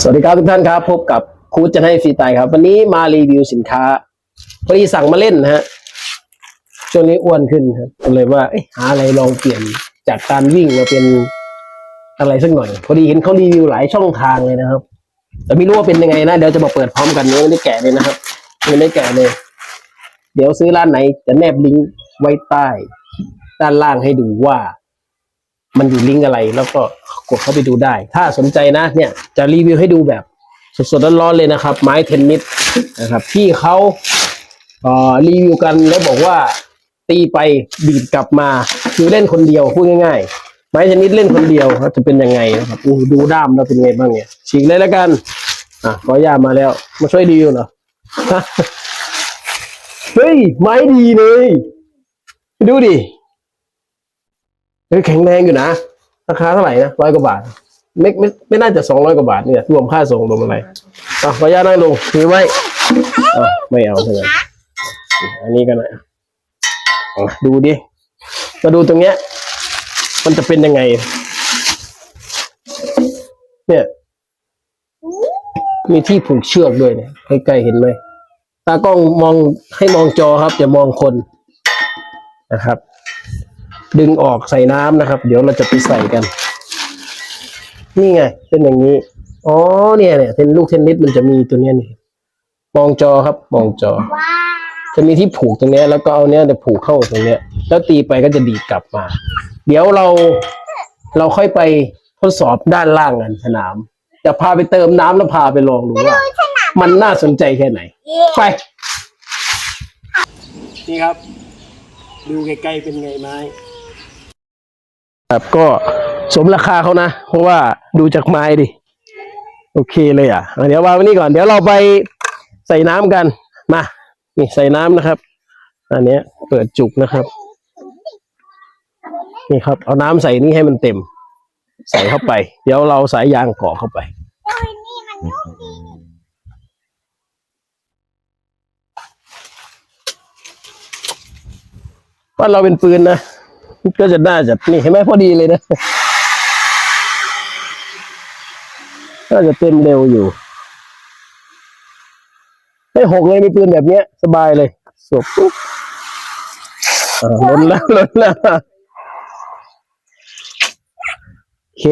สวัสดีครับทุกท่านครับ พบกับครูจะให้ฟรีไตครับ วันนี้มารีวิวสินค้าพอดีสั่งมาเล่นนะฮะช่วงนี้อ้วนขึ้นครับก็เลยว่าเอ๊ะหาอะไรลองเปลี่ยนจากการวิ่งมาเป็นอะไรสักหน่อย พอดีเห็นเขารีวิวหลายช่องทางเลยนะครับ แต่ไม่รู้ว่าเป็นยังไงนะเดี๋ยวจะมาเปิดพร้อมกันยังไม่ได้แกะเลยนะครับไม่ได้แกะเลย เดี๋ยวซื้อร้านไหนจะแนบลิงก์ไว้ใต้ ด้านล่างให้ดูว่า มันอยู่ลิงก์อะไร แล้วก็กดเข้าไปดูได้ ถ้าสนใจนะ เนี่ยจะรีวิวให้ดูแบบสดๆร้อนๆเลยนะครับ ไม้เทนนิสนะครับ ที่เขาเอ่อรีวิวกันแล้วบอกว่าตีไปดีดกลับมา คือเล่นคนเดียวพูดง่ายๆ ไม้เทนนิสเล่นคนเดียวครับจะเป็นยังไงนะครับดูด้ามแล้วเป็นไงบ้างเนี่ยฉีกเลยแล้วกัน อะขอยามาแล้ว มาช่วยรีวิวเหรอเฮ้ยไม้ดีเลย ดูดิ แข็งแรงอยู่นะ ราคาเท่าไหร่นะร้อยกว่าบาท ไม่ไม่ไม่น่าจะสองร้อยกว่าบาทเนี่ยรวมค่าส่งรวมอะไรอะขออนุญาตนั่งลงถือไว้อะไม่เอาใช่ไหมอันนี้ก็นะอะดูดิมาดูตรงเนี้ย มันจะเป็นยังไง เนี่ย มีที่ผูกเชือกด้วยเนี่ยใกล้ๆเห็นไหมตากล้องมองให้มองจอครับอย่ามองคนนะครับ ดึงออกใส่น้ำนะครับ เดี๋ยวเราจะไปใส่กัน นี่ไง เป็นอย่างนี้ อ๋อเนี่ยเนี่ยเป็นลูกเทนนิสมันจะมีตัวเนี้ยนี่มองจอครับมองจอว้าวจะมีที่ผูกตรงเนี้ย แล้วก็เอาเนี้ยเดี๋ยวผูกเข้าตรงเนี้ย แล้วตีไปก็จะดีดกลับมา เดี๋ยวเราเราค่อยไปทดสอบด้านล่างกันสนามจะพาไปเติมน้ำแล้วพาไปลองดูว่ามันน่าสนใจแค่ไหน ไป นี่ครับ ดูไกลๆเป็นไงไม้ ครับก็สมราคาเขานะ เพราะว่าดูจากไม้ดิ โอเคเลยอะ เดี๋ยววางไว้นี่ก่อน เดี๋ยวเราไปใส่น้ำกัน มา นี่ใส่น้ำนะครับ อันเนี้ยเปิดจุกนะครับ นี่ครับ เอาน้ำใส่นี่ให้มันเต็ม ใส่เข้าไป เดี๋ยวเราสายยางก่อเข้าไปโอ้ยนี่าเราเป็นปืนนะ ก็จะน่าจะนี่เห็นไหมพอดีเลยนะน่าจะเต็มเร็วอยู่ไม่หกเลยมีปืนแบบเนี้ย สบายเลยสบปุ๊บล้นแล้วล้นแล้วโอเค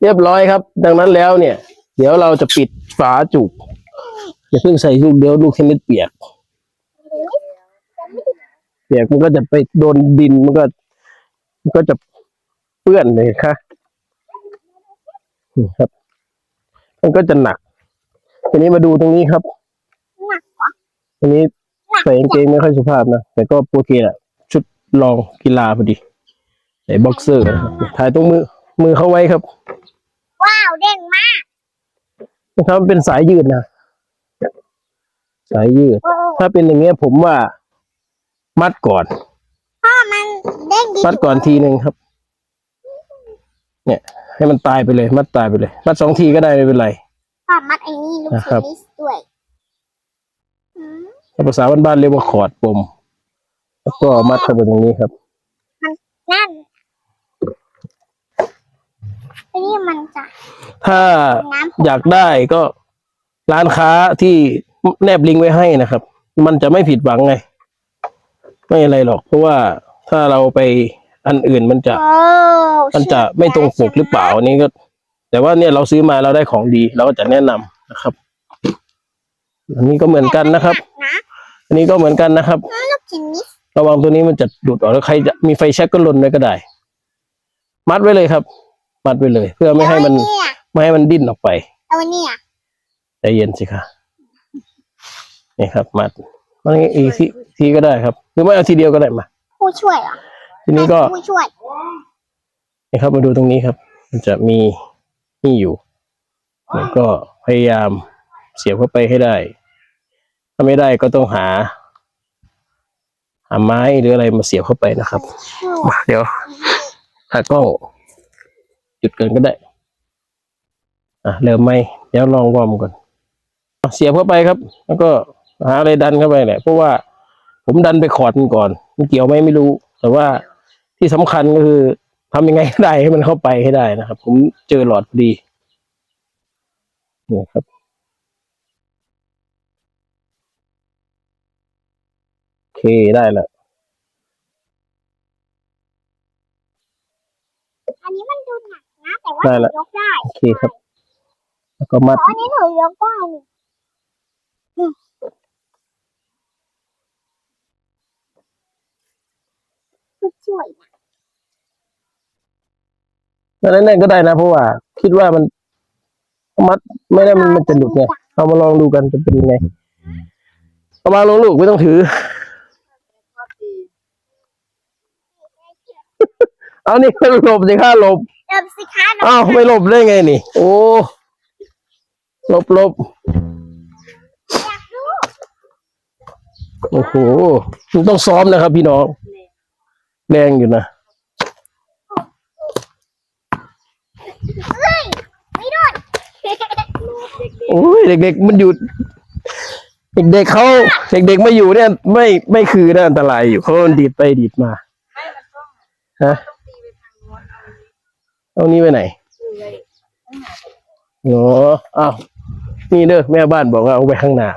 เรียบร้อยครับ ดังนั้นแล้วเนี่ย เดี๋ยวเราจะปิดฝาจุกอย่าเพิ่งใส่ลูกเดี๋ยวลูกเทนนิสเปียก เปียกมันก็จะไปโดนดินมันก็ มันก็จะเปื้อนเลยค่ะนี่ครับ มันก็จะหนัก ทีนี้มาดูตรงนี้ครับหนักเหรอตรงนี้ใส่กางเกงไม่ค่อยสุภาพนะ แต่ก็โอเคแหละชุดลองกีฬาพอดีใส่บ็อกเซอร์นะครับถ่ายตรงมือ มือเข้าไว้ครับ ว้าวเด้งมากนะครับมันเป็นสายยืดนะ สายยืดโอ้ถ้าเป็นอย่างเงี้ยผมว่า มัดก่อน พ่อมันเด้งดีมัดก่อนทีหนึ่งครับ เนี่ย ให้มันตายไปเลย มัดตายไปเลย มัดสองทีก็ได้ไม่เป็นไร พ่อมัดไอ้นี่ลูกนะเทครันบนิสด้วยอืมถ้าภาษาบ้านๆเรียกว่าขอดปม แล้วก็มัดเข้าไปตรงนี้ครับนั่นไอ้นี่มันจะถ้าน้ำอยากได้ก็ร้านค้าที่แนบลิงก์ไว้ให้นะครับ มันจะไม่ผิดหวังไง ไม่อะไรหรอก เพราะว่าถ้าเราไปอันอื่นมันจะโอ้มันจะไม่ตรงปกหรือเปล่าอันนี้ก็ แต่ว่าเนี่ยเราซื้อมาเราได้ของดี เราก็จะแนะนำนะครับ อันนี้ก็เหมือนกันนะครับนะอันนี้ก็เหมือนกันนะครับลูกเทนนิสระวังตัวนี้มันจะดูดออกแล้วใครจะมีไฟแช็กก็ลนไว้ก็ได้ มัดไว้เลยครับ มัดไว้เลย เพื่อไม่ให้มันเอาเนี่ยไม่ให้มันดิ้นออกไปเอาเนี่ยใจเย็นสิค่ะนี่ครับ มัด มันอีกทีทีก็ได้ครับ หรือไม่เอาทีเดียวก็ได้มา ผู้ช่วยเหรอทีนี้ก็ผู้ช่วยนี่ครับมาดูตรงนี้ครับ มันจะมีนี่อยู่แล้วก็พยายามเสียบเข้าไปให้ได้ ถ้าไม่ได้ก็ต้องหาหาไม้หรืออะไรมาเสียบเข้าไปนะครับมาเดี๋ยวถ้ากล้องจุดกันก็ได้ อะเริ่มไหมเดี๋ยวลองวอร์มก่อนอะเสียบเข้าไปครับ แล้วก็ หาอะไรดันเข้าไปแหละเพราะว่าผมดันไปขอดมันก่อนมันเกี่ยวไหมไม่รู้ แต่ว่าที่สำคัญก็คือทำยังไงก็ได้ให้มันเข้าไปให้ได้นะครับ ผมเจอหลอดพอดีนี่ครับ โอเคได้แล้วอันนี้มันดูหนักนะแต่ว่าได้หนูละยกได้โอเคครับ แล้วก็มัดอ๋ออันนี้หนูยกได้นี่ ช่วยแล้วนั่นๆก็ได้นะเพราะว่า คิดว่ามัน มัดไม่ได้มันมันจะหลุดไงเอามาลองดูกันจะเป็นยังไงเอามาลงลูกไม่ต้องถือเอานี่หลบสิค่าหลบ เดิมสิคะน้องอ้าวไม่หลบได้ไงนี่ โอ้หลบหลบอยากรู้โอ้โหมันต้องซ้อมนะครับพี่น้อง แรงอยู่นะเฮ้ยไม่โดนโอ้ยเด็กๆมันอยู่ เด็กๆเขาเด็กๆมาอยู่เนี่ย ไม่ไม่คือนะอันตรายอยู่เขาดีดไปดีดมาไม่มันต้องฮะต้องตีไปทางโน้นเอาอันนี้เอานี้ไปไหนคือเลยอ๋ออ้าวนี่เด้อแม่บ้านบอกว่าเอาไปข้างหน้า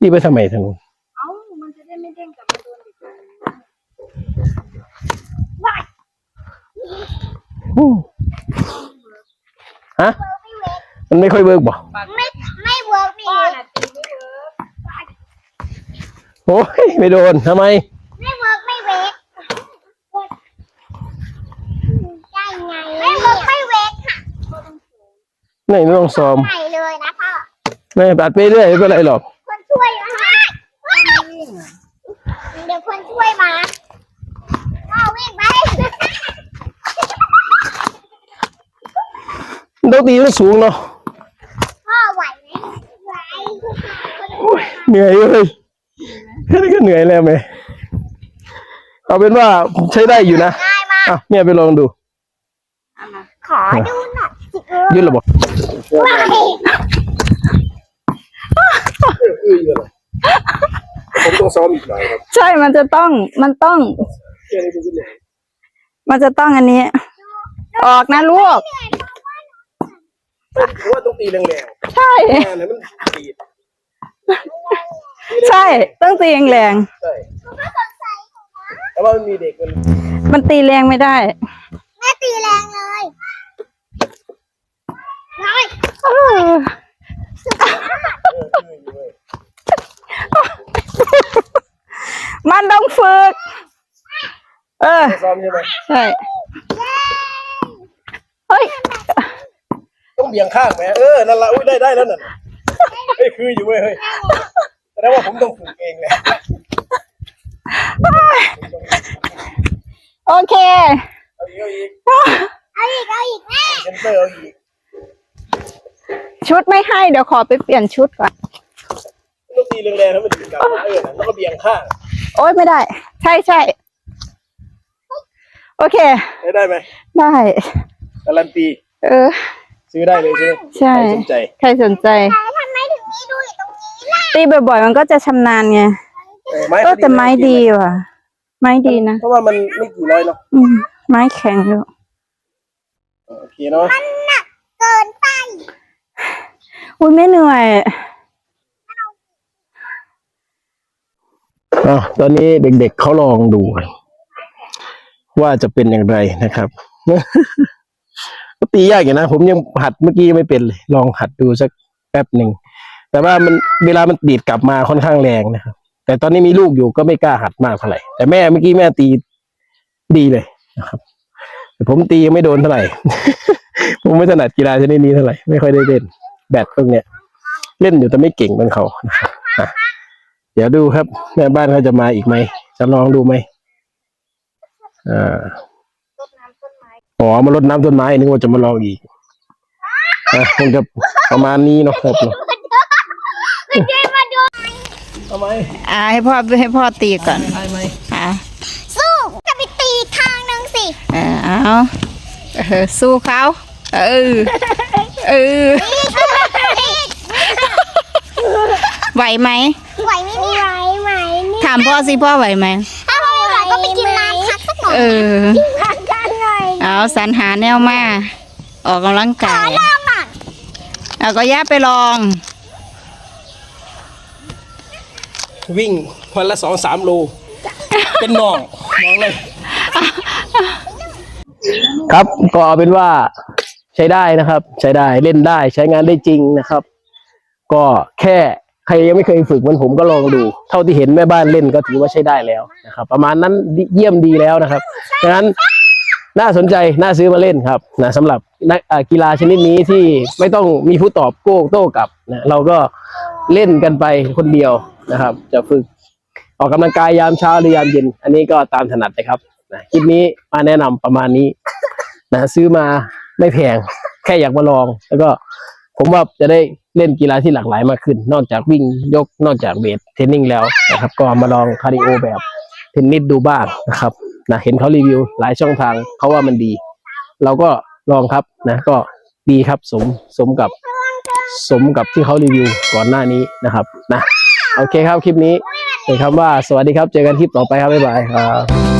ตีไปนู่นนี่ไปทำไมทางนู้นเอ้ามันจะได้ไม่เด้งกลับมาโดนอีกครั้ง อืม ฮะ มันไม่ค่อยเวิร์กบ่ไม่ไม่เวิร์กนี่โอ้ยไม่โดนทำไม ไม่เวิร์กไม่เวกได้ไงไม่เวิร์กไม่เวกค่ะไม่ไม่ต้องซ้อมใส่เลยนะพ่อไม่ตัดไปเรื่อยไม่เป็นไรหรอก คนช่วยมาเดี๋ยวคนช่วยมาพ่อวิ่งไป ต้องตีมันสูงเนาะพ่อไหวไหมไหวเหนื่อยเลยแค่นี้ก็เหนื่อยแล้วไหมเอาเป็นว่าใช้ได้อยู่นะง่ายมากอะเนี่ยไปลองดู ขอดูหน่อยสิเออยืดระบบไหวผมต้องซ้อมอีกหน่อยครับใช่มันจะต้องมันต้อง มันจะต้องอันนี้ ออกนะลูก เพราะว่าต้องตีแรงใช่ ๆงานไหนมันตีดใช่ ต้องตีแรงใช่แต่ว่ามันมีเด็กมันๆมันตีแรงไม่ได้ แม่ตีแรงเลยน้อยเออมันต้องฝึก เออ ซ้อมใช่ไหมใช่ เฮ้ย ต้อง เบี่ยงข้างไหมเออนั่นละอุ้ยได้ได้แล้วนั่นเฮ้ยคืออยู่เว้ยเฮ้ยแสดงว่าผมต้องฝึกเองแหละโอเค เอาอีกเอาอีกเอาอีกเอาอีกแม่เซนเตอร์เอาอีกชุดไม่ให้เดี๋ยวขอไปเปลี่ยนชุดก่อนต้องตีแรงๆแล้วมันถึงกลับมาเออแล้วก็เบี่ยงข้างโอ๊ยไม่ได้ ใช่ใช่โอเค ได้ได้ไหมได้การันตีเออ ซื้อได้เลยใช่ไหมใช่ ใครสนใจใครสนใจแต่ทำไมถึงมีดูอยู่ตรงนี้ล่ะตีบ่อยๆ มันก็จะชำนาญไงเออไม้เออแต่ไม้ดีว่ะ ไม้ดีนะเพราะว่ามันไม่กี่ร้อยเนาะอืมไม้แข็งอยู่โอเคเนาะเกินไปอุ้ยไม่เหนื่อย อะตอนนี้เด็กๆเขาลองดูกันว่าจะเป็นอย่างไรนะครับ ก็ตียากอยู่นะ ผมยังหัดเมื่อกี้ยังไม่เป็นเลย ลองหัดดูสักแป๊บหนึ่ง แต่ว่ามันเวลามันดีดกลับมาค่อนข้างแรงนะครับ แต่ตอนนี้มีลูกอยู่ก็ไม่กล้าหัดมากเท่าไหร่ แต่แม่เมื่อกี้แม่ตีดีเลยนะครับ แต่ผมตียังไม่โดนเท่าไหร่ ผมไม่ถนัดกีฬาชนิดนี้เท่าไหร่ ไม่ค่อยได้เล่น แบดพวกเนี้ย เล่นอยู่แต่ไม่เก่งเหมือนเขานะครับเดี๋ยวดูครับ แม่บ้านเขาจะมาอีกไหม จะลองดูไหมอ่า อ๋อมารดน้ำต้นไม้นึกว่าจะมาลองอีกอะคงจะประมาณนี้เนาะครับเนาะทำไมอ่าให้พ่อให้พ่อตีก่อนได้ไหมอ่าสู้จะไปตีอีกทางหนึงสิเออเอาเออสู้เขาเออเออไหวไหมไหวไหมเนี่ยไหวไหวเนี่ยถามพ่อสิพ่อไหวไหมถ้าพ่อไม่ไหวเออผ่านกันหน่อย เอาสรรหาแนวมา ออกกำลังกายลองอะเอาก็ย่าไปลอง วิ่งวันละสองสามโล เป็นน่องมองเลย ครับก็เอาเป็นว่าใช้ได้นะครับ ใช้ได้เล่นได้ใช้งานได้จริงนะครับ ก็แค่ใครยังไม่เคยฝึกเหมันผมก็ลองดู เท่าที่เห็นแม่บ้านเล่นก็ถือว่าใช้ได้แล้วนะครับ ประมาณนั้นเยี่ยมดีแล้วนะครับดังนั้น น่าสนใจน่าซื้อมาเล่นครับนะสำหรับนักกีฬาชนิดนี้ที่ไม่ต้องมีผู้ตอบโก้โต้กลับนะเราก็เล่นกันไปคนเดียวนะครับ จะฝึกออกกำลังกายยามเช้าหรือยามเย็น อันนี้ก็ตามถนัดเลยครับนะคลิปนี้มาแนะนำประมาณนี้นะซื้อมาไม่แพงแค่อยากมาลอง แล้วก็ผมว่าจะได้เล่นกีฬาที่หลากหลายมากขึ้น นอกจากวิ่งยกนอกจากเวทเทรนนิ่งแล้วนะครับ ก็มาลองคาร์ดิโอแบบเทนนิสดูบ้างนะครับ นะเห็นเขารีวิวหลายช่องทางเขาว่ามันดี เราก็ลองครับนะก็ดีครับสมสมกับสมกับที่เขารีวิวก่อนหน้านี้นะครับนะโอเคครับคลิปนี้เป็นคำว่าสวัสดีครับ เจอกันคลิปต่อไปครับบ๊ายบายครับ